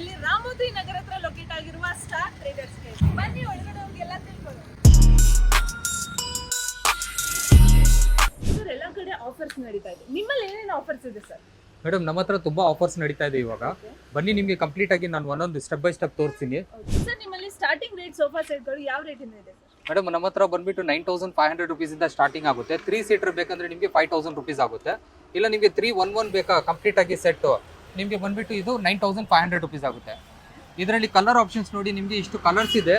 ಇಲ್ಲಿ ರಾಮೋದ್ರಿ ನಗರ ಹತ್ರ ಲೊಕೇಟ್ ಆಗಿರುವ ಸ್ಟಾರ್ ಟ್ರೇಡರ್ಸ್ ಬನ್ನಿ ಒಳಗಡೆ ಹೋಗಿ ಎಲ್ಲ ತಿಳ್ಕೊಳ್ಳೋಣ. ಸರ್ ಎಲ್ಲ ಕಡೆ ಆಫರ್ಸ್ ನಡೀತಾ ಇದೆ. ನಿಮ್ಮಲ್ಲಿ ಏನೇನು ಆಫರ್ಸ್ ಇದೆ ಸರ್? ಮೇಡಮ್ ನಮ್ಮ ಹತ್ರ ತುಂಬಾ ಆಫರ್ಸ್ ನಡೀತಾ ಇದೆ ಇವಾಗ. ಬನ್ನಿ ನಿಮಗೆ ಕಂಪ್ಲೀಟ್ ಆಗಿ ನಾನು ಒಂದೊಂದು ಸ್ಟೆಪ್ ಬೈ ಸ್ಟೆಪ್ ತೋರಿಸ್ತೀನಿ. ಸರ್ ನಿಮ್ಮಲ್ಲಿ ಸ್ಟಾರ್ಟಿಂಗ್ ರೇಟ್ ಸೋಫಾ ಸೆಟ್ಗಳು ಯಾವ ರೇಟಿಂದ ಇದೆ ಮೇಡಮ್ ನಮ್ಮ ಹತ್ರ ಬಂದ್ಬಿಟ್ಟು nine thousand five hundred rupees ಇಂದ ಸ್ಟಾರ್ಟಿಂಗ್ ಆಗುತ್ತೆ. ತ್ರೀ ಸೀಟರ್ ಬೇಕಂದ್ರೆ ನಿಮಗೆ ಫೈವ್ ತೌಸಂಡ್ ರುಪೀಸ್ ಆಗುತ್ತೆ. ಇಲ್ಲ ನಿಮಗೆ ತ್ರೀ ಒನ್ ಒನ್ ಬೇಕಾ? ಕಂಪ್ಲೀಟ್ ಆಗಿ ಸೆಟ್ ನಿಮಗೆ ಬಂದ್ಬಿಟ್ಟು ಇದು nine thousand five hundred rupees ಆಗುತ್ತೆ. ಇದರಲ್ಲಿ ಕಲರ್ ಆಪ್ಷನ್ಸ್ ನೋಡಿ ನಿಮಗೆ ಇಷ್ಟು ಕಲರ್ಸ್ ಇದೆ.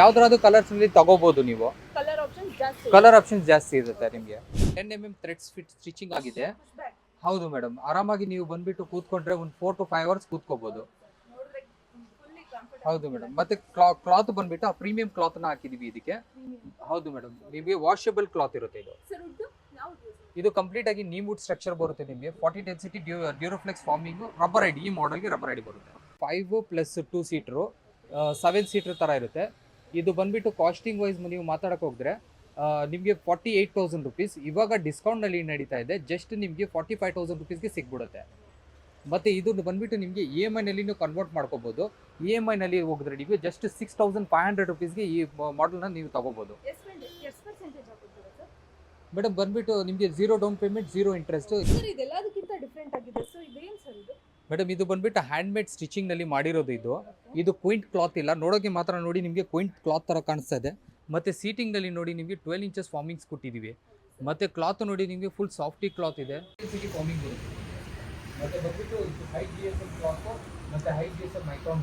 ಯಾವ್ದಾದ್ರು ಕಲರ್ಸ್ನಲ್ಲಿ ತಗೋಬಹುದು ನೀವು. ಕಲರ್ ಆಪ್ಷನ್ ಜಾಸ್ತಿ ಕಲರ್ ಆಪ್ಷನ್ಸ್ ಜಾಸ್ತಿ ಇರುತ್ತೆ ನಿಮಗೆ. Ten M M threads fit stitching ಆಗಿದೆ. ಹೌದು ಮೇಡಮ್ ಆರಾಮಾಗಿ ನೀವು ಬಂದ್ಬಿಟ್ಟು ಕೂತ್ಕೊಂಡ್ರೆ ಒಂದು ಫೋರ್ ಟು ಫೈವ್ ಅವರ್ಸ್ ಕೂತ್ಕೋಬಹುದು ಹೌದು ಮೇಡಮ್ ಮತ್ತೆ ಕ್ಲಾತ್ ಬಂದ್ಬಿಟ್ಟು ಪ್ರೀಮಿಯಂ ಕ್ಲಾತ್ನ ಹಾಕಿದೀವಿ ಇದಕ್ಕೆ. ಹೌದು ಮೇಡಮ್ ನಿಮಗೆ ವಾಷಬಲ್ ಕ್ಲಾತ್ ಇರುತ್ತೆ ಇದು. ಇದು ಕಂಪ್ಲೀಟ್ ಆಗಿ ನೀಮ್ ಸ್ಟ್ರಕ್ಚರ್ ಬರುತ್ತೆ ನಿಮಗೆ. Forty density Duroflex foaming rubber ID ಈ ಮಾಡೆಲ್ಗೆ ರಬ್ಬರ್ ಐಡಿ ಬರುತ್ತೆ. Five plus two seater seven seater ಥರ ಇರುತ್ತೆ. ಇದು ಬಂದ್ಬಿಟ್ಟು ಕಾಸ್ಟಿಂಗ್ ವೈಸ್ ನೀವು ಮಾತಾಡಕ್ಕೆ ಹೋಗಿದ್ರೆ ನಿಮಗೆ ಫಾರ್ಟಿ ಏಯ್ಟ್ ತೌಸಂಡ್ ರುಪೀಸ್ ಇವಾಗ ಡಿಸ್ಕೌಂಟ್ನಲ್ಲಿ ನಡೀತಾ ಇದೆ. ಜಸ್ಟ್ ನಿಮಗೆ ಫಾರ್ಟಿ ಫೈವ್ ತೌಸಂಡ್ ರುಪೀಸ್ಗೆ ಸಿಗ್ಬಿಡುತ್ತೆ. ಮತ್ತು ಇದು ಬಂದುಬಿಟ್ಟು ನಿಮಗೆ ಇ ಎಂ ಐನಲ್ಲಿ ನೀವು ಕನ್ವರ್ಟ್ ಮಾಡ್ಕೋಬೋದು. ಇ ಎಂ ಐನಲ್ಲಿ ಹೋಗಿದ್ರೆ ನೀವು just six thousand five hundred ರುಪೀಸ್ಗೆ ಈ ಮಾಡಲ್ನ ನೀವು ತಗೋಬೋದು ಎಷ್ಟು ಎಷ್ಟು ಪರ್ಸೆಂಟೇಜ್ ಹಾಕೋತೀರಾ ಸರ್ ಮೇಡಮ್ ಬಂದ್ಬಿಟ್ಟು ನಿಮಗೆ zero down payment zero interest sir ಇದೆಲ್ಲದಕ್ಕಿಂತ different ಆಗಿದೆ. ಸೊ ಇದೇನು ಸರ್ ಇದು? ಮೇಡಮ್ ಇದು ಬಂದ್ಬಿಟ್ಟು ಹ್ಯಾಂಡ್ ಮೇಡ್ ಸ್ಟಿಚಿಂಗ್ನಲ್ಲಿ ಮಾಡಿರೋದು ಇದು. ಇದು ಕ್ವಿಂಟ್ ಕ್ಲಾತ್ ಇಲ್ಲ. ನೋಡೋಕೆ ಮಾತ್ರ ನೋಡಿ ನಿಮಗೆ ಕ್ವಿಂಟ್ ಕ್ಲಾತ್ ತರ ಕಾಣಿಸ್ತಾ ಇದೆ. ಮತ್ತೆ ಸೀಟಿಂಗ್ನಲ್ಲಿ ನೋಡಿ ನಿಮಗೆ ಟ್ವೆಲ್ ಇಂಚಸ್ ಫಾರ್ಮಿಂಗ್ಸ್ ಕೊಟ್ಟಿದೀವಿ. ಮತ್ತೆ ಕ್ಲಾತ್ ನೋಡಿ ನಿಮಗೆ ಫುಲ್ ಸಾಫ್ಟಿ ಕ್ಲಾತ್ ಇದೆ. ಫಾರ್ಮಿಂಗ್ ಬರುತ್ತೆ. ಮತ್ತೆ ಬಂದ್ಬಿಟ್ಟು high G S M class ಮತ್ತೆ high G S M micron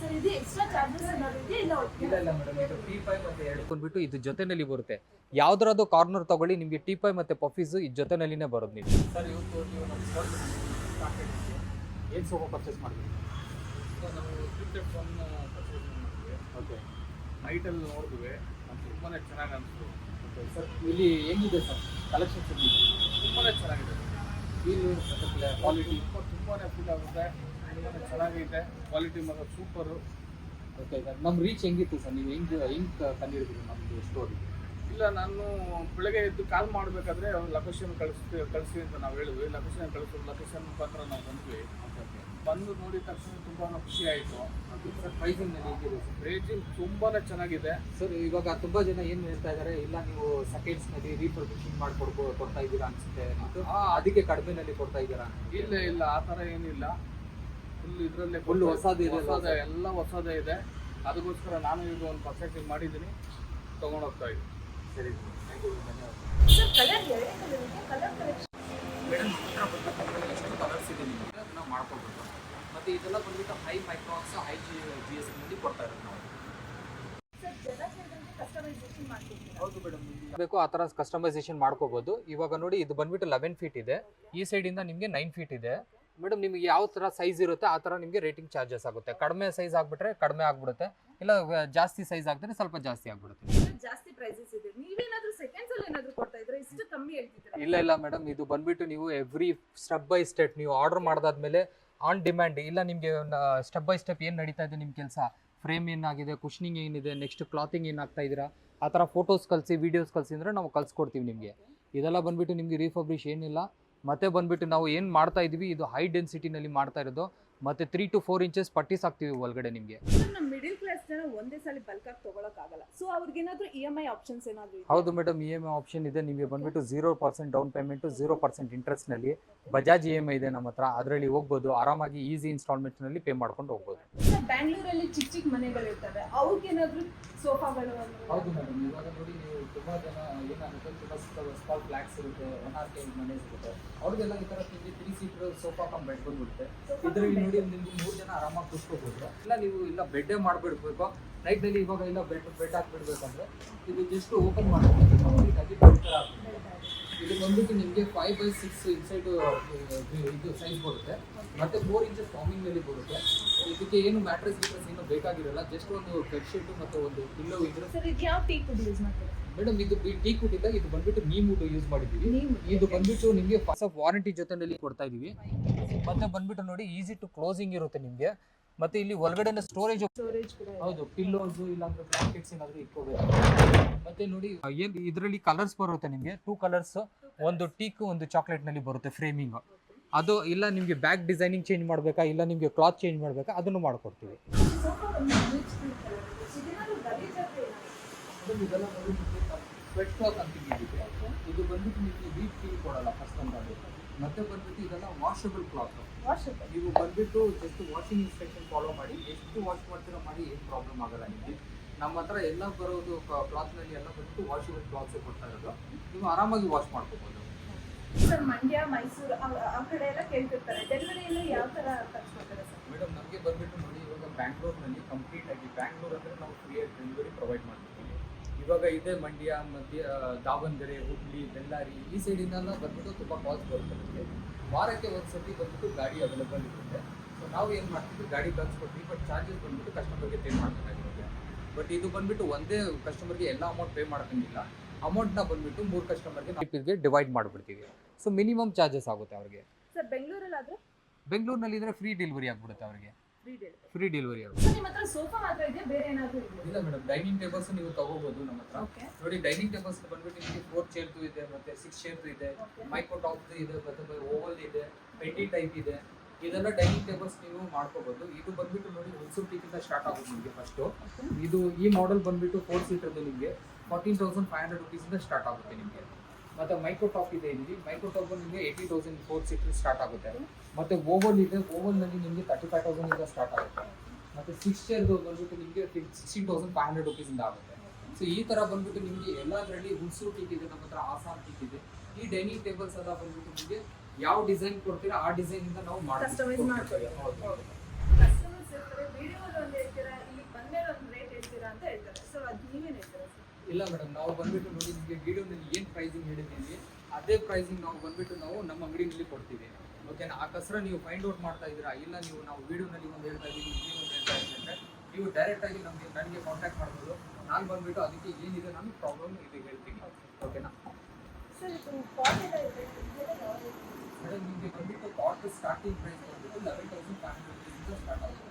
sir ಇದು ಎಕ್ಸ್ಟ್ರಾ ಚಾರ್ಜಸ್ ಏನಾದ್ರು ಇದೆಯಾ ಇಲ್ಲ ಇಲ್ಲ ಇಲ್ಲ ಮೇಡಮ್ ಇದು ಟಿ ಪೈ ಮತ್ತೆ ಎರಡು ಬಂದ್ಬಿಟ್ಟು ಇದು ಜೊತೆನಲ್ಲಿ ಬರುತ್ತೆ. ಯಾವ್ದಾದ್ರು ಕಾರ್ನರ್ ತಗೊಳ್ಳಿ ನಿಮಗೆ ಟಿ ಪೈ ಮತ್ತೆ ಪಫೀಸ್ ಇದು ಜೊತೆನಲ್ಲಿನೇ ಬರೋದು ನೀವು. ಸರ್ ಇವತ್ತು ನೀವು ಏನು ಸೋಫಾ ಪರ್ಚೇಸ್ ಮಾಡ್ತೀವಿ ನಾವು ಕ್ರಿಕೆಟ್ ಒನ್ ಪರ್ಚೇಸ್ ಮಾಡ್ತೀವಿ. ಓಕೆ. ನೈಟಲ್ಲಿ ನೋಡಿದ್ವಿ ತುಂಬಾ ಚೆನ್ನಾಗಿ ಅನಿಸ್ತು. ಸರ್ ಇಲ್ಲಿ ಹೆಂಗಿದೆ ಸರ್? ಕಲೆಕ್ಷನ್ಸ್ ತುಂಬಾ ಚೆನ್ನಾಗಿದೆ. ಫೀಲ್ ಕ್ವಾಲಿಟಿ ತುಂಬಾ ಫೀಲ್ ಆಗುತ್ತೆ. ತುಂಬಾ ಚೆನ್ನಾಗೈತೆ. ಕ್ವಾಲಿಟಿ ಮಾತ್ರ ಸೂಪರು ಓಕೆ ಸರ್ ನಮ್ಮ ರೀಚ್ ಹೆಂಗಿತ್ತು ಸರ್ ನೀವು ಹೆಂಗೆ ಹೆಂಗೆ ತಂದಿರ್ತೀರಿ ನಮ್ಮದು ಸ್ಟೋರಿ ಇಲ್ಲ ನಾನು ಬೆಳಗ್ಗೆ ಎದ್ದು ಕಾಲ್ ಮಾಡಬೇಕಾದ್ರೆ ಲೊಕೇಶನ್ ಕಳಿಸ್ತೀವಿ ಕಳಿಸಿ ಅಂತ ನಾವು ಹೇಳಿದ್ವಿ. ಲೊಕೇಶನ್ ಕಳಿಸಿದ್ರು ಲೊಕೇಶನ್ ಮುಖಾಂತರ ನಾವು ಬಂದ್ವಿ. ಬಂದು ನೋಡಿದ ತಕ್ಷಣ ತುಂಬಾ ಖುಷಿ ಆಯಿತು. ಹೆಂಗಿದೆ ಸರ್ ರೇಜಿಂಗ್ ತುಂಬಾ ಚೆನ್ನಾಗಿದೆ. ಸರ್ ಇವಾಗ ತುಂಬ ಜನ ಏನು ಹೇಳ್ತಾ ಇದ್ದಾರೆ ಇಲ್ಲ ನೀವು ಸೆಕೆಂಡ್ಸ್ನಲ್ಲಿ ರೀಪ್ರೊಡ್ಯೂಷನ್ ಮಾಡಿಕೊಡ್ಕೊ ಕೊಡ್ತಾ ಇದ್ದೀರಾ ಅನಿಸುತ್ತೆ ಅದಕ್ಕೆ ಕಡಿಮೆನಲ್ಲಿ ಕೊಡ್ತಾ ಇದ್ದೀರಾ ಇಲ್ಲ ಇಲ್ಲ ಆ ಥರ ಏನಿಲ್ಲ. ಫುಲ್ ಇದರಲ್ಲೇ ಫುಲ್ ಹೊಸದು ಇದೆ ಹೊಸದ ಹೊಸದೇ. ಎಲ್ಲ ಹೊಸದೇ ಇದೆ. ಅದಕ್ಕೋಸ್ಕರ ನಾನು ಈಗ ಒಂದು ಪರ್ಸೆಂಟೇಜ್ ಮಾಡಿದ್ದೀನಿ. ತೊಗೊಂಡೋಗ್ತಾ ಇದ್ದೀನಿ. ಸರಿ. ಥ್ಯಾಂಕ್ ಯು ಧನ್ಯವಾದ ಸರ್ ಕಲರ್ ಎರಡೇ ಕಲರ್ ಇದೆ ಕಲರ್ ಕಲೆಕ್ಷನ್ ಮೇಡಮ್ ಹತ್ರ ಬಂದ್ಬಿಟ್ಟು ಎಷ್ಟು ಕಲರ್ಸ್ ಇದೆ ನಿಮಗೆ ನಾವು ಮಾಡ್ಕೋಬೇಕು ಮತ್ತು ಇದೆಲ್ಲ ಬಂದ್ಬಿಟ್ಟು high microns high G G S ಎಮ್ನಲ್ಲಿ ಕೊಡ್ತಾ ಇರೋದು ನಾವು. ಹೌದು ಮೇಡಮ್ ಬೇಕು ಆ ಥರ ಕಸ್ಟಮೈಸೇಷನ್ ಮಾಡ್ಕೋಬೋದು. ಇವಾಗ ನೋಡಿ ಇದು ಬಂದ್ಬಿಟ್ಟು ಲೆವೆನ್ ಫೀಟ್ ಇದೆ. ಈ ಸೈಡಿಂದ ನಿಮಗೆ ನೈನ್ ಫೀಟ್ ಇದೆ. ಮೇಡಮ್ ನಿಮಗೆ ಯಾವ ಥರ ಸೈಜ್ ಇರುತ್ತೆ ಆ ಥರ ನಿಮಗೆ ರೇಟಿಂಗ್ ಚಾರ್ಜಸ್ ಆಗುತ್ತೆ. ಕಡಿಮೆ ಸೈಜ್ ಆಗಿಬಿಟ್ರೆ ಕಡಿಮೆ ಆಗಿಬಿಡುತ್ತೆ. ಇಲ್ಲ ಜಾಸ್ತಿ ಸೈಜ್ ಆಗಿದ್ರೆ ಸ್ವಲ್ಪ ಜಾಸ್ತಿ ಆಗಿಬಿಡುತ್ತೆ. ಜಾಸ್ತಿ ಪ್ರೈಸಸ್ ಇದೆ. ನೀವೇನಾದ್ರೂ ಸೆಕೆಂಡ್ಸ್ ಅಲ್ಲಿ ಏನಾದ್ರೂ ಕೊಡ್ತಾ ಇದ್ರೆ ಇಷ್ಟು ಕಮ್ಮಿ ಹೇಳ್ತಿದ್ದೀರಾ? ಇಲ್ಲ ಇಲ್ಲ ಮೇಡಮ್ ಇದು ಬಂದ್ಬಿಟ್ಟು ನೀವು ಎವ್ರಿ ಸ್ಟೆಪ್ ಬೈ ಸ್ಟೆಪ್ ನೀವು ಆರ್ಡರ್ ಮಾಡಿದಾದ್ಮೇಲೆ ಆನ್ ಡಿಮ್ಯಾಂಡ್ ಇಲ್ಲ ನಿಮಗೆ ಸ್ಟೆಪ್ ಬೈ ಸ್ಟೆಪ್ ಏನು ನಡೀತಾ ಇದೆ ನಿಮ್ಮ ಕೆಲಸ? ಫ್ರೇಮ್ ಏನಾಗಿದೆ ಕುಷ್ನಿಂಗ್ ಏನಿದೆ ನೆಕ್ಸ್ಟ್ ಕ್ಲಾತಿಂಗ್ ಏನು ಆಗ್ತಾ ಇದ್ದೀರಾ ಆ ಥರ ಫೋಟೋಸ್ ಕಳಿಸಿ ವೀಡಿಯೋಸ್ ಕಳಿಸಿ ಅಂದರೆ ನಾವು ಕಳ್ಸ್ಕೊಡ್ತೀವಿ ನಿಮಗೆ. ಇದೆಲ್ಲ ಬಂದುಬಿಟ್ಟು ನಿಮಗೆ ರೀಫಬ್ರಿಷ್ ಏನಿಲ್ಲ. ಮತ್ತೆ ಬಂದುಬಿಟ್ಟು ನಾವು ಏನು ಮಾಡ್ತಾ ಇದೀವಿ, ಇದು ಹೈ ಡೆನ್ಸಿಟಿನಲ್ಲಿ ಮಾಡ್ತಾ ಇರೋದು. ಮತ್ತೆ ತ್ರೀ ಟು ಫೋರ್ ಇಂಚಸ್ ಪಟ್ಟಿಸ್ ಹಾಕ್ತೀವಿ ಒಳಗಡೆ ನಿಮಗೆ. ನಮ್ಮ ಮಿಡಿಲ್ ಕ್ಲಾಸ್ ಜನ ಒಂದೇ ಸಲ ಬಲ್ಕ್ ಆಗಿ ತಗೊಳಕ್ ಆಗಲ್ಲ ಸೊ ಅವ್ರಿಗೇನಾದ್ರೂ ಇ ಎಂ ಐ ಆಪ್ಷನ್ಸ್ ಏನಾದ್ರೂ? ಹೌದು madam E M I option ಇದೆ. ನಿಮಗೆ ಬಂದ್ಬಿಟ್ಟು zero percent down payment zero percent ಇಂಟ್ರೆಸ್ಟ್ನಲ್ಲಿ Bajaj E M I ಇದೆ ನಮ್ಮ ಹತ್ರ. ಅದರಲ್ಲಿ ಹೋಗ್ಬೋದು ಆರಾಮಾಗಿ ಈಸಿ ಇನ್ಸ್ಟಾಲ್ಮೆಂಟ್ನಲ್ಲಿ ಪೇ ಮಾಡ್ಕೊಂಡು ಹೋಗ್ಬೋದು. ಸರ್ ಬ್ಯಾಂಗ್ಳೂರಲ್ಲಿ ಚಿಕ್ಕ ಚಿಕ್ಕ ಮನೆಗಳು ಇರ್ತವೆ. ಅವ್ರಿಗೇನಾದ್ರೂ ಸೋಫಾಗಳು ಹೌದು ಮೇಡಮ್ ಇವಾಗ ನೋಡಿ ನೀವು ತುಂಬ ಜನ ಏನಾಗುತ್ತೆ ತುಂಬ ಸ್ಮಾಲ್ ಫ್ಲಾಟ್ಸ್ ಇರುತ್ತೆ ಒನ್ ಆರ್ ಕೆ ಮನೆ ಇರುತ್ತೆ. ಅವ್ರಿಗೆಲ್ಲ ಈ ಥರ three seater sofa cum bed ಬಂದ್ಬಿಡುತ್ತೆ ಇದರಲ್ಲಿ ನೋಡಿ ನಿಮ್ಗೆ ಮೂರು ಜನ ಆರಾಮಾಗಿ ಕೂತ್ಕೋಬೋದು. ಇಲ್ಲ ನೀವು ಇಲ್ಲ ಬೆಡ್ಡೇ ಮಾಡಿಬಿಡ್ಬೇಕು. ನೈಟ್ನಲ್ಲಿ ಇವಾಗ ಇಲ್ಲ ಬೆಡ್ ಬೆಡ್ ಹಾಕ್ಬಿಡ್ಬೇಕಂದ್ರೆ ಇದು ಜಸ್ಟ್ ಓಪನ್ ಮಾಡಬೇಕು. ಕಂಪ್ಲೀಟಾಗಿ ಬೆಡ್ ಇದು ಬಂದ್ಬಿಟ್ಟು ನಿಮಗೆ ಫೈವ್ ಬೈ ಸಿಕ್ಸ್ ಇನ್ಸೈಡ್ ಇದು ಸೈಜ್ ಬರುತ್ತೆ. ಮತ್ತೆ ಫೋರ್ ಇಂಚಸ್ ಫಾರ್ಮಿಂಗ್ನಲ್ಲಿ ಬರುತ್ತೆ. ಇದಕ್ಕೆ ಏನು ಮ್ಯಾಟ್ರೆಸ್ ಗಿಟ್ರೆಸ್ ಏನು ಬೇಕಾಗಿರಲ್ಲ. ಜಸ್ಟ್ ಒಂದು ಬೆಡ್ಶೀಟು ಮತ್ತು ಒಂದು ಪಿಲ್ಲೋ ಇದ್ರೆ ಯಾವ ಟೀ ಕುಡ್ ಯೂಸ್ ಮಾಡ್ತೀರಾ? ಮೇಡಮ್ ಇದು ಟೀ ಕುಟ್ಟಿದ್ದ ಇದು ಬಂದ್ಬಿಟ್ಟು ನೀ ಮೂಟು ಯೂಸ್ ಮಾಡಿದೀವಿ ನೀವು ಇದು ಬಂದ್ಬಿಟ್ಟು ನಿಮಗೆ ಫಸ್ಟ್ ಆಫ್ ವಾರಂಟಿ ಜೊತೆನಲ್ಲಿ ಕೊಡ್ತಾ ಇದೀವಿ ಮತ್ತೆ ಬಂದ್ಬಿಟ್ಟು ನೋಡಿ ಈಸಿ ಟು ಕ್ಲೋಸಿಂಗ್ ಇರುತ್ತೆ ನಿಮಗೆ. ಮತ್ತೆ ಇಲ್ಲಿ ಒಳಗಡೆ ಸ್ಟೋರೇಜ್ ಸ್ಟೋರೇಜ್ ಹೌದು ಪಿಲ್ಲೋಸ್ ಇಲ್ಲಾಂದ್ರೆ ಬ್ಲಾಂಕೆಟ್ಸ್ ಏನಾದ್ರು ಇಟ್ಕೋಬೇಕು. ಮತ್ತೆ ನೋಡಿ ಏನ್ ಇದರಲ್ಲಿ ಕಲರ್ಸ್ ಬರುತ್ತೆ ನಿಮಗೆ? ಟೂ ಕಲರ್ಸ್ ಒಂದು ಟೀಕ್ ಒಂದು ಚಾಕ್ಲೇಟ್ನಲ್ಲಿ ಬರುತ್ತೆ ಫ್ರೇಮಿಂಗ್ ಅದು ಇಲ್ಲ ನಿಮಗೆ ಬ್ಯಾಕ್ ಡಿಸೈನಿಂಗ್ ಚೇಂಜ್ ಮಾಡಬೇಕಾ ಇಲ್ಲ ನಿಮಗೆ ಕ್ಲಾತ್ ಚೇಂಜ್ ಮಾಡಬೇಕಾ ಅದನ್ನು ಮಾಡ್ಕೊಡ್ತೀವಿ. ಸ್ವೆಟ್ ಕ್ಲಾತ್ ಅಂತ ಇದೆ ಇದು ಬಂದ್ಬಿಟ್ಟು ನಿಮಗೆ ವೀಟ್ ಫೀಲ್ ಕೊಡಲ್ಲ ಫಸ್ಟ್ ಒಂದು ಮತ್ತೆ ಬಂದ್ಬಿಟ್ಟು ಇದೆಲ್ಲ ವಾಷಬಲ್ ಕ್ಲಾತ್ ವಾಷಬಲ್ ನೀವು ಬಂದ್ಬಿಟ್ಟು ಜಸ್ಟ್ ವಾಷಿಂಗ್ ಇನ್ಸ್ಟ್ರಕ್ಷನ್ ಫಾಲೋ ಮಾಡಿ ಎಷ್ಟು ವಾಶ್ ಮಾಡ್ತೀರಾ ಮಾಡಿ ಏನು ಪ್ರಾಬ್ಲಮ್ ಆಗಲ್ಲ ನಿಮಗೆ. ನಮ್ಮ ಹತ್ರ ಎಲ್ಲ ಬರೋದು ಕ್ಲಾತ್ನಲ್ಲಿ ಎಲ್ಲ ಬಂದ್ಬಿಟ್ಟು ವಾಷಬಲ್ ಕ್ಲಾತ್ಸ್ ಕೊಡ್ತಾ ಇರೋದು. ನೀವು ಆರಾಮಾಗಿ ವಾಶ್ ಮಾಡ್ಕೋಬೋದು. ಸರ್ ಮಂಡ್ಯ ಮೈಸೂರು ಆ- ಕಡೆ ಎಲ್ಲ ಕೇಳ್ತಿರ್ತಾರೆ. ಡೆಲಿವರಿ ಎಲ್ಲ ಯಾವ ತರ ತರಿಸ್ಕೊಳ್ತಾರೆ ಸರ್ ಮೇಡಮ್ ನಮಗೆ ಬಂದ್ಬಿಟ್ಟು ನೋಡಿ ಇವಾಗ ಬ್ಯಾಂಗ್ಳೂರ್ನಲ್ಲಿ ಕಂಪ್ಲೀಟ್ ಆಗಿ ಬ್ಯಾಂಗ್ಳೂರ್ ಅಂದರೆ ನಾವು ಫ್ರೀಯಾಗಿ ಡೆಲಿವರಿ ಪ್ರೊವೈಡ್ ಮಾಡ್ತೀವಿ. ಇವಾಗ ಇದೆ ಮಂಡ್ಯ ಮಧ್ಯ ದಾವಣಗೆರೆ ಹುಬ್ಳಿ ಬೆಳ್ಳಾರಿ ಈ ಸೈಡಿಂದೆಲ್ಲ ಬಂದ್ಬಿಟ್ಟು ತುಂಬ ಕಾಲ್ಸ್ ಬರುತ್ತೆ ನಮಗೆ ವಾರಕ್ಕೆ ಒಂದು ಸರ್ತಿ ಬಂದ್ಬಿಟ್ಟು ಗಾಡಿ ಅವೈಲೇಬಲ್ ಇರುತ್ತೆ. ಸೊ ನಾವು ಏನು ಮಾಡ್ತೀವಿ ಗಾಡಿ ಕಳ್ಸ್ಕೊಡ್ತೀವಿ ಬಟ್ ಚಾರ್ಜಸ್ ಬಂದ್ಬಿಟ್ಟು ಕಸ್ಟಮರ್ಗೆ ಪೇ ಮಾಡಬೇಕಾಗಿರುತ್ತೆ. ಬಟ್ ಇದು ಬಂದ್ಬಿಟ್ಟು ಒಂದೇ ಕಸ್ಟಮರ್ಗೆ ಎಲ್ಲ ಅಮೌಂಟ್ ಪೇ ಮಾಡ್ಕೊಂಡಿಲ್ಲ. ಅಮೌಂಟ್ನ ಬಂದ್ಬಿಟ್ಟು ಮೂರು ಕಸ್ಟಮರ್ಗೆ ಡಿವೈಡ್ ಮಾಡಿಬಿಡ್ತೀವಿ. ಸೊ ಮಿನಿಮಮ್ ಚಾರ್ಜಸ್ ಆಗುತ್ತೆ ಅವ್ರಿಗೆ. ಸರ್ ಬೆಂಗಳೂರಲ್ಲಿ ಆದರೆ ಬೆಂಗಳೂರಿನಲ್ಲಿ ಇದ್ರೆ ಫ್ರೀ ಡೆಲಿವರಿ ಆಗಿಬಿಡುತ್ತೆ ಅವ್ರಿಗೆ. ಫ್ರೀ ಡೆಲಿವರಿ ಆಗುತ್ತೆ. ನಿಮ್ಮ ಹತ್ರ ಸೋಫಾ ಮಾತ್ರ ಇದೆ ಬೇರೆ ಏನಾದರೂ ಇದೆ? ಇಲ್ಲ ಮೇಡಮ್ ಡೈನಿಂಗ್ ಟೇಬಲ್ಸ್ ನೀವು ತಗೋಬಹುದು ನಮ್ಮ ಹತ್ರ. ಓಕೆ ನೋಡಿ ಡೈನಿಂಗ್ ಟೇಬಲ್ಸ್ ಬಂದ್ಬಿಟ್ಟು ನಿಮಗೆ ಫೋರ್ ಚೇರ್ದು ಇದೆ ಮತ್ತೆ ಸಿಕ್ಸ್ ಚೇರ್ದು ಇದೆ ಮೈಕ್ರೋ ಟಾಪ್ ಇದೆ ಮತ್ತೆ ಓವಲ್ ಇದೆ ಪೆಂಟಿ ಟೈಪ್ ಇದೆ. ಇದೆಲ್ಲ ಡೈನಿಂಗ್ ಟೇಬಲ್ಸ್ ನೀವು ಮಾಡ್ಕೋಬಹುದು ಇದು ಬಂದ್ಬಿಟ್ಟು ನೋಡಿ ಟೀಕಿಂದ ಸ್ಟಾರ್ಟ್ ಆಗುತ್ತೆ ನಿಮಗೆ ಫಸ್ಟ್ ಇದು ಈ ಮಾಡೆಲ್ ಬಂದ್ಬಿಟ್ಟು ಫೋರ್ ಸೀಟರ್ದು ನಿಮಗೆ ಫಾರ್ಟೀನ್ ತೌಸಂಡ್ ಫೈವ್ ಹಂಡ್ರೆಡ್ ರುಪೀಸಿಂದ ಸ್ಟಾರ್ಟ್ ಆಗುತ್ತೆ ನಿಮಗೆ. ಮತ್ತೆ ಮೈಕ್ರೋಟಾಪ್ ಇದೆ ಇಲ್ಲಿ. ಮೈಕ್ರೋಟಾಪ್ ನಿಮಗೆ eighty thousand four seater start ಆಗುತ್ತೆ. ಮತ್ತೆ ಓವಲ್ ಇದೆ. ಓವಲ್ನಲ್ಲಿ ನಿಮಗೆ ತರ್ಟಿ ಫೈವ್ ತೌಸಂಡ್ ಇಂದ ಸ್ಟಾರ್ಟ್ ಆಗುತ್ತೆ. ಮತ್ತೆ ಸಿಕ್ಸ್ ಚೇರ್ ಬಂದ್ಬಿಟ್ಟು ನಿಮಗೆ ಸಿಕ್ಸ್ಟೀನ್ ತೌಸಂಡ್ ಫೈವ್ ಹಂಡ್ರೆಡ್ ರುಪೀಸಿಂದ ಆಗುತ್ತೆ. ಸೊ ಈ ತರ ಬಂದ್ಬಿಟ್ಟು ನಿಮಗೆ ಎಲ್ಲದರಲ್ಲಿ ಹುಲ್ಸೂರ್ ಟೀಕ್ ಇದೆ ನಮ್ಮ ಹತ್ರ ಆಸಾಮ್ ಟೀಕ್ ಇದೆ. ಈ ಡೈನಿಂಗ್ ಟೇಬಲ್ಸ್ ಎಲ್ಲ ಬಂದ್ಬಿಟ್ಟು ನಿಮಗೆ ಯಾವ ಡಿಸೈನ್ ಕೊಡ್ತೀರಾ ಆ ಡಿಸೈನ್ ಇಂದ ನಾವು ಮಾಡ್ತೀವಿ ಮಾಡ್ಕೊಡಿ. ಕಸ್ಟಮರ್ಸ್ ಇರ್ತಾರೆ ವಿಡಿಯೋದಲ್ಲಿ ಒಂದು ಹೇಳ್ತೀರಾ ಇಲ್ಲಿ ಬಂದ್ಮೇಲೆ ಒಂದು ರೇಟ್ ಹೇಳ್ತೀರಾ ಅಂತ ಹೇಳ್ತಾರೆ ಸೊ ಅದು ನೀವೇನು ಹೇಳ್ತೀರಾ ಸರ್ ಇಲ್ಲ ಮೇಡಮ್ ನಾವು ಬಂದ್ಬಿಟ್ಟು ನೋಡಿ ನಿಮಗೆ ವಿಡಿಯೋನಲ್ಲಿ ಏನು ಪ್ರೈಸಿಂಗ್ ಹೇಳಿದ್ದೀವಿ ಅದೇ ಪ್ರೈಸಿಂಗ್ ನಾವು ಬಂದ್ಬಿಟ್ಟು ನಾವು ನಮ್ಮ ಅಂಗಡಿನಲ್ಲಿ ಕೊಡ್ತೀವಿ. ಓಕೆನಾ ಆ ಕಸರ ನೀವು ಫೈಂಡ್ ಔಟ್ ಮಾಡ್ತಾ ಇದ್ದೀರಾ? ಇಲ್ಲ ನೀವು ನಾವು ವಿಡಿಯೋನಲ್ಲಿ ಒಂದು ಹೇಳ್ತಾ ಇದ್ದೀವಿ ಏನು ಒಂದು ಹೇಳ್ತಾ ಇದ್ದೀವಿ ಅಂದರೆ ನೀವು ಡೈರೆಕ್ಟಾಗಿ ನಮಗೆ ನನಗೆ ಕಾಂಟ್ಯಾಕ್ಟ್ ಮಾಡ್ಬೋದು. ನಾನು ಬಂದ್ಬಿಟ್ಟು ಅದಕ್ಕೆ ಏನಿದೆ ನಾನು ಪ್ರಾಬ್ಲಮ್ ಇದು ಹೇಳ್ತೀನಿ. ಓಕೆನಾ? ಮೇಡಮ್ ನಿಮಗೆ ಬಂದ್ಬಿಟ್ಟು ಕಾಸ್ಟ್ ಸ್ಟಾರ್ಟಿಂಗ್ ಪ್ರೈಸ್ ಬಂದ್ಬಿಟ್ಟು eleven thousand five hundred start ಆಗುತ್ತೆ.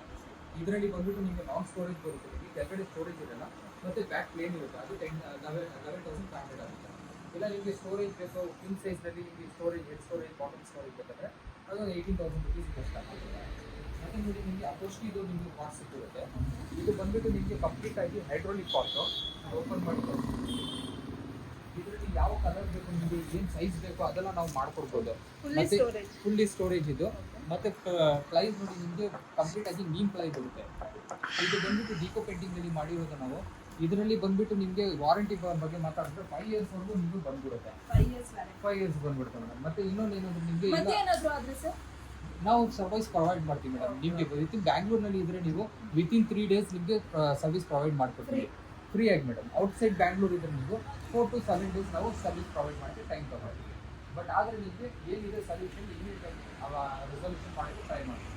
ಇದರಲ್ಲಿ ಬಂದ್ಬಿಟ್ಟು ನಿಮಗೆ ನಾನ್ ಸ್ಟೋರೇಜ್ ಬರುತ್ತೆ ಈ ಕೆಳಗಡೆ ಸ್ಟೋರೇಜ್ ಇರಲ್ಲ. ಮತ್ತು ಬ್ಯಾಕ್ ಪ್ಲೇನ್ ಇರುತ್ತೆ. ಅದು ten eleven eleven thousand five hundred ಆಗುತ್ತೆ. ಇಲ್ಲ ನಿಮಗೆ ಸ್ಟೋರೇಜ್ ಬೇಕು ಕಿಂಗ್ ಸೈಜ್ನಲ್ಲಿ ನಿಮಗೆ storage head storage bottom storage ಬೇಕಾದ್ರೆ ಅದು ಏಯ್ಟೀನ್ ತೌಸಂಡ್ ರುಪೀಸ್ ಕಷ್ಟ ಆಗುತ್ತೆ. ಮತ್ತು ನೋಡಿ ನಿಮಗೆ ಅಪೋಸ್ಟ್ ಇದು ನಿಮಗೆ ಪಾಟ್ ಸಿಕ್ಕಿರುತ್ತೆ. ಇದು ಬಂದ್ಬಿಟ್ಟು ನಿಮಗೆ ಕಂಪ್ಲೀಟ್ ಆಗಿ ಹೈಡ್ರೋಲಿಕ್ ಪಾಟು ಓಪನ್ ಮಾಡಿ ಇದರಲ್ಲಿ ಯಾವ ಕಲರ್ ಬೇಕು ನಿಮಗೆ ಏನು ಸೈಜ್ ಬೇಕು ಅದೆಲ್ಲ ನಾವು ಮಾಡ್ಕೊಡ್ಬೋದು. ಫುಲ್ಲಿ ಮತ್ತೆ- ಸ್ಟೋರೇಜ್ ಫುಲ್ಲಿ ಸ್ಟೋರೇಜ್ ಇದು. ಮತ್ತೆ ಪ್ಲೈಸ್ ನೋಡಿ ನಿಮಗೆ ಕಂಪ್ಲೀಟ್ ಆಗಿ ನೀಮ್ ಪ್ಲೈ ಬರುತ್ತೆ. ಇದು ಬಂದ್ಬಿಟ್ಟು ಡಿಕೋ ಪೇಂಟಿಂಗ್ ಅಲ್ಲಿ ಮಾಡಿರೋದು ನಾವು. ಇದರಲ್ಲಿ ಬಂದ್ಬಿಟ್ಟು ನಿಮಗೆ ವಾರಂಟಿ ಬಗ್ಗೆ ಮಾತಾಡಿದ್ರೆ ಫೈವ್ ಇಯರ್ಸ್ ವರೆಗೂ ನಿಮಗೆ ಬಂದ್ಬಿಡುತ್ತೆ. ಫೈವ್ ಇಯರ್ಸ್ ಬಂದ್ಬಿಡುತ್ತೆ ಮೇಡಮ್ ಮತ್ತೆ ಇನ್ನೊಂದು ಏನಂದ್ರೆ ನಿಮಗೆ ನಾವು ಸರ್ವಿಸ್ ಪ್ರೊವೈಡ್ ಮಾಡ್ತೀವಿ ಮೇಡಮ್ ನಿಮಗೆ ವಿತಿನ್ ಬ್ಯಾಂಗ್ಳೂರ್ನಲ್ಲಿ ಇದ್ರೆ ನೀವು ವಿತಿನ್ ತ್ರೀ ಡೇಸ್ ನಿಮಗೆ ಸರ್ವಿಸ್ ಪ್ರೊವೈಡ್ ಮಾಡ್ಕೊಡ್ತೀವಿ. ಫ್ರೀ ಆಗಿ ಮೇಡಮ್ ಔಟ್ಸೈಡ್ ಬ್ಯಾಂಗ್ಳೂರ್ ಇದ್ರೆ ನೀವು ಫೋರ್ ಟು ಸೆವೆನ್ ಡೇಸ್ ನಾವು ಸರ್ವಿಸ್ ಪ್ರೊವೈಡ್ ಮಾಡ್ತೀವಿ ಟೈಮ್ ತಗೊಳ್ತೀವಿ ಬಟ್ ಆದರೆ ನಿಮಗೆ ಏನಿದೆ ಸೊಲ್ಯೂಷನ್ ಇಮಿಡಿಯೇಟ್ ಆಗಿ ರೆಸಲ್ಯೂಷನ್ ಮಾಡೋಕ್ಕೆ ಟ್ರೈ ಮಾಡ್ತೀವಿ.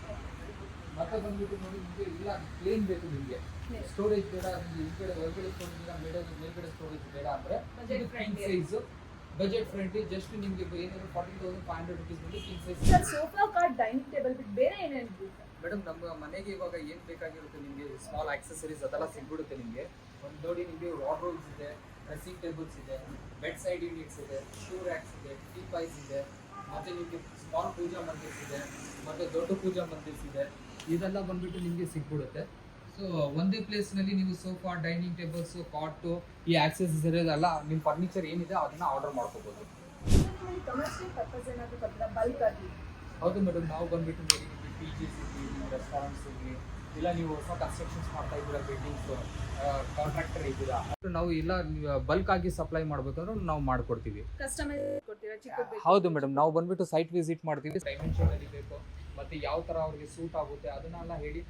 ಮತ್ತೆ ಬಂದ್ಬಿಟ್ಟು ನೋಡಿ ನಿಮಗೆ ಇಲ್ಲ ಪ್ಲೇನ್ ಬೇಕು ನಿಮಗೆ. ಸ್ಟೋರೇಜ್ ಬೇಡ ನಿಮಗೆ ಈ ಕಡೆ ಹೊರಗಡೆ ಸ್ಟೋರೇಜ್ ಇಲ್ಲ ಮೇಲ್ಗಡೆ ಮೇಲ್ಗಡೆ ಸ್ಟೋರೇಜ್ ಬೇಡ ಅಂದರೆ friendly. Size budget friendly just ನಿಮಗೆ ಏನಾದ್ರು forty thousand five hundred ರುಪೀಸ್ನಲ್ಲಿ king size sir sofa cot dining table ಬಿಟ್ಟು ಬೇರೆ ಏನೇನು ಬೇಕು? ಮೇಡಮ್ ನಮ್ಮ ಮನೆಗೆ ಇವಾಗ ಏನು ಬೇಕಾಗಿರುತ್ತೆ ನಿಮಗೆ? ಸ್ಮಾಲ್ ಆಕ್ಸೆಸರೀಸ್ ಅದೆಲ್ಲ ಸಿಗ್ಬಿಡುತ್ತೆ ನಿಮಗೆ? ಒಂದು ನೋಡಿ ನಿಮಗೆ ವಾರ್ಡ್ರೋಬ್ಸ್ ಇದೆ ಡ್ರೆಸ್ಸಿಂಗ್ ಟೇಬಲ್ಸ್ ಇದೆ ಬೆಡ್ ಸೈಡ್ ಯೂನಿಟ್ಸ್ ಇದೆ ಶೂ ರ್ಯಾಕ್ಸ್ ಇದೆ ಟೀ ಪೈಸ್ ಇದೆ. ಮತ್ತು ನಿಮಗೆ ಸ್ಮಾಲ್ ಪೂಜಾ ಮಂದಿರ್ಸ್ ಇದೆ ಮತ್ತು ದೊಡ್ಡ ಪೂಜಾ ಮಂದಿರ್ಸ್ ಇದೆ ಇದೆಲ್ಲ ಬಂದ್ಬಿಟ್ಟು ನಿಮಗೆ ಸಿಗ್ಬಿಡುತ್ತೆ. ಸೊ ಒಂದೇ ಪ್ಲೇಸ್ನಲ್ಲಿ ನೀವು ಸೋಫಾ ಡೈನಿಂಗ್ ಟೇಬಲ್ಸ್ ಕಾಟು ಈ ಆಕ್ಸೆಸರೀಸ್ ಎಲ್ಲ ನಿಮ್ಮ ಫರ್ನಿಚರ್ ಏನಿದೆ ಅದನ್ನ ಆರ್ಡರ್ ಮಾಡ್ಕೋಬೋದು. ಹೌದು ಮೇಡಮ್ ನಾವು ಬಂದ್ಬಿಟ್ಟು ನಿಮಗೆ ಪಿ ಜಿಸ್ ಇರಲಿ ರೆಸ್ಟೋರೆಂಟ್ಸ್ ಇರಲಿ ಇಲ್ಲ ನೀವು ಹೊಸ ಕನ್ಸ್ಟ್ರಕ್ಷನ್ಸ್ ಮಾಡ್ತಾ ಇದ್ದೀರಾ ಬಿಲ್ಡಿಂಗ್ಸ್ ಕಾಂಟ್ರಾಕ್ಟರ್ ಇದ್ದೀರಾ ನಾವು ಇಲ್ಲ ಬಲ್ಕ್ ಆಗಿ ಸಪ್ಲೈ ಮಾಡ್ಬೇಕಂದ್ರೆ ನಾವು ಮಾಡ್ಕೊಡ್ತೀವಿ. ಕಸ್ಟಮೈಸ್ ಹೌದು ಮೇಡಮ್ ನಾವು ಬಂದ್ಬಿಟ್ಟು ಸೈಟ್ ವಿಸಿಟ್ ಮಾಡ್ತೀವಿ ಡೈಮೆನ್ಷನ್ ಅಲ್ಲಿ ಬೇಕು ಮತ್ತೆ ಯಾವ ತರ ಅವ್ರಿಗೆ ಸೂಟ್ ಆಗುತ್ತೆ ಅದನ್ನೆಲ್ಲ ಹೇಳಿ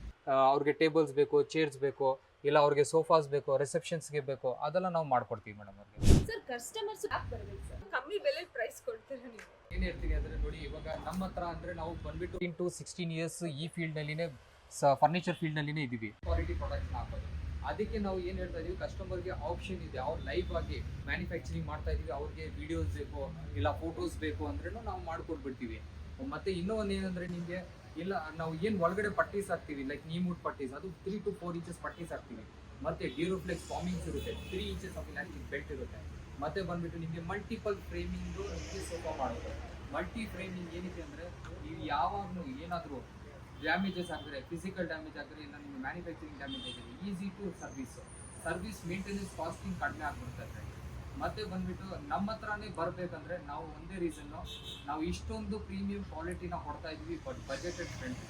ಅವ್ರಿಗೆ ಟೇಬಲ್ಸ್ ಬೇಕು ಚೇರ್ಸ್ ಬೇಕು ಇಲ್ಲ ಅವ್ರಿಗೆ ಸೋಫಾಸ್ ಬೇಕು ರಿಸೆಪ್ಷನ್ಸ್ಗೆ ಬೇಕು ಅದೆಲ್ಲ ನಾವು ಮಾಡ್ಕೊಡ್ತೀವಿ ಮೇಡಮ್ ಅವ್ರಿಗೆ. ಸರ್ ಕಸ್ಟಮರ್ಸ್ ಕಮ್ಮಿ ಬೆಲೆ ಪ್ರೈಸ್ ಕೊಡ್ತೀರಾ ನೀವು? ಏನು ಹೇಳ್ತೀನಿ ಅಂದ್ರೆ ನೋಡಿ ಇವಾಗ ನಮ್ಮ ಹತ್ರ ಅಂದರೆ ನಾವು ಬಂದ್ಬಿಟ್ಟು ಇಂಟು ಸಿಕ್ಸ್ಟೀನ್ ಇಯರ್ಸ್ ಈ ಫೀಲ್ಡ್ ನಲ್ಲಿನೇ ಫರ್ನಿಚರ್ ಫೀಲ್ಡ್ ಇದ್ದೀವಿ. ಇದೀವಿ ಕ್ವಾಲಿಟಿ ಪ್ರಾಡಕ್ಟ್ನ ಹಾಕೋದು ಅದಕ್ಕೆ ನಾವು ಏನು ಹೇಳ್ತಾ ಇದೀವಿ ಕಸ್ಟಮರ್ಗೆ ಆಪ್ಷನ್ ಇದೆ. ಅವ್ರು ಲೈವ್ ಆಗಿ ಮ್ಯಾನುಫ್ಯಾಕ್ಚರಿಂಗ್ ಮಾಡ್ತಾ ಇದೀವಿ, ಅವ್ರಿಗೆ ವಿಡಿಯೋಸ್ ಬೇಕು, ಇಲ್ಲ ಫೋಟೋಸ್ ಬೇಕು ಅಂದ್ರೂ ನಾವು ಮಾಡ್ಕೊಡ್ಬಿಡ್ತೀವಿ ಮತ್ತೆ ಇನ್ನೂ ಏನಂದ್ರೆ ನಿಮಗೆ, ಇಲ್ಲ ನಾವು ಏನು ಒಳಗಡೆ ಪಟ್ಟೀಸ್ ಹಾಕ್ತೀವಿ ಲೈಕ್ ನೀಮೂಟ್ ಪಟ್ಟೀಸ್ ಅದು ತ್ರೀ ಟು ಫೋರ್ ಇಂಚಸ್ ಪಟ್ಟಿಸ್ ಹಾಕ್ತೀವಿ. ಮತ್ತೆ ಡ್ಯೂರೋಫ್ಲೆಕ್ಸ್ ಫಾರ್ಮಿಂಗ್ಸ್ ಇರುತ್ತೆ three inches of elastic belt ಇರುತ್ತೆ. ಮತ್ತೆ ಬಂದ್ಬಿಟ್ಟು ನಿಮಗೆ ಮಲ್ಟಿಪಲ್ ಫ್ರೇಮಿಂಗು ಸೋಫಾ ಮಾಡುತ್ತೆ ಮಲ್ಟಿ ಫ್ರೇಮಿಂಗ್ ಏನಕ್ಕೆ ಅಂದರೆ, ನೀವು ಯಾವಾಗಲೂ ಏನಾದರೂ ಡ್ಯಾಮೇಜಸ್ ಆಗಿದ್ರೆ ಫಿಸಿಕಲ್ ಡ್ಯಾಮೇಜ್ ಆಗಿದ್ರೆ, ಇಲ್ಲ ನಿಮ್ಮ ಮ್ಯಾನುಫ್ಯಾಕ್ಚರಿಂಗ್ ಡ್ಯಾಮೇಜ್ ಆಗಿದೆ easy to service service maintenance costing ಕಡಿಮೆ ಆಗ್ಬಿಡ್ತದೆ ಮತ್ತೆ ಬಂದ್ಬಿಟ್ಟು ನಮ್ಮ ಹತ್ರನೇ ಬರಬೇಕಂದ್ರೆ ನಾವು ಒಂದೇ ರೀಸನ್ನು ನಾವು ಇಷ್ಟೊಂದು ಪ್ರೀಮಿಯಂ ಕ್ವಾಲಿಟಿನ ಕೊಡ್ತಾ ಇದ್ವಿ ಬಟ್ ಬಜೆಟೆಡ್ ಫ್ರೆಂಡ್ಲಿ